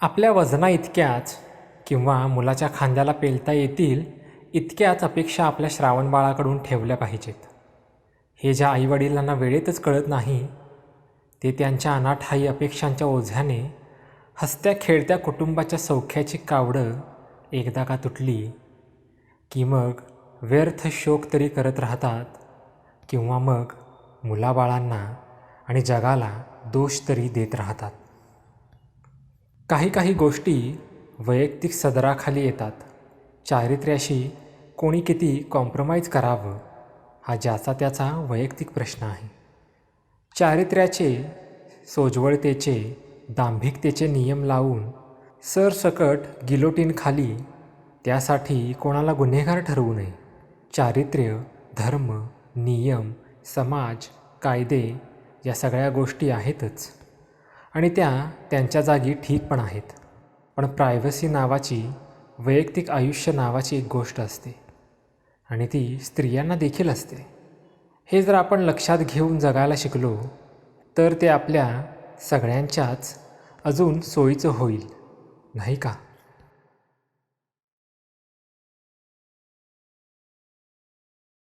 आपल्या वजना इतक्याच किंवा मुलाच्या खांद्याला पेलता येतील इतक्याच अपेक्षा आपल्या श्रावणबाळाकडून ठेवल्या पाहिजेत. हे ज्या आईवडिलांना वेळेतच कळत नाही ते त्यांच्या अनाठाई अपेक्षांच्या ओझ्याने हसत्या खेळत्या कुटुंबाच्या सौख्याची कावडं एकदा का तुटली की मग व्यर्थ शोक तरी करत राहतात किंवा मग मुलाबाळांना आणि जगाला दोष तरी देत राहतात. काही काही गोष्टी वैयक्तिक सदराखाली येतात. चारित्र्याशी कोणी किती कॉम्प्रोमाइज करावं हा ज्याचा त्याचा वैयक्तिक प्रश्न आहे. चारित्र्याचे सोज्वळतेचे दांभिकतेचे नियम लावून सरसकट गिलोटीनखाली त्यासाठी कोणाला गुन्हेगार ठरवू नये. चारित्र्य धर्म नियम समाज कायदे या सगळ्या गोष्टी आहेतच. आणि त्या त्यांच्या जागी ठीक पण आहेत. पण प्रायव्हसी नावाची वैयक्तिक आयुष्य नावाची एक गोष्ट असते. आणि ती स्त्रियांना देखील असते. हे जर आपण लक्षात घेऊन जगायला शिकलो तर ते आपल्या सगळ्यांच्याच अजून सोयीचं होईल. नाही का?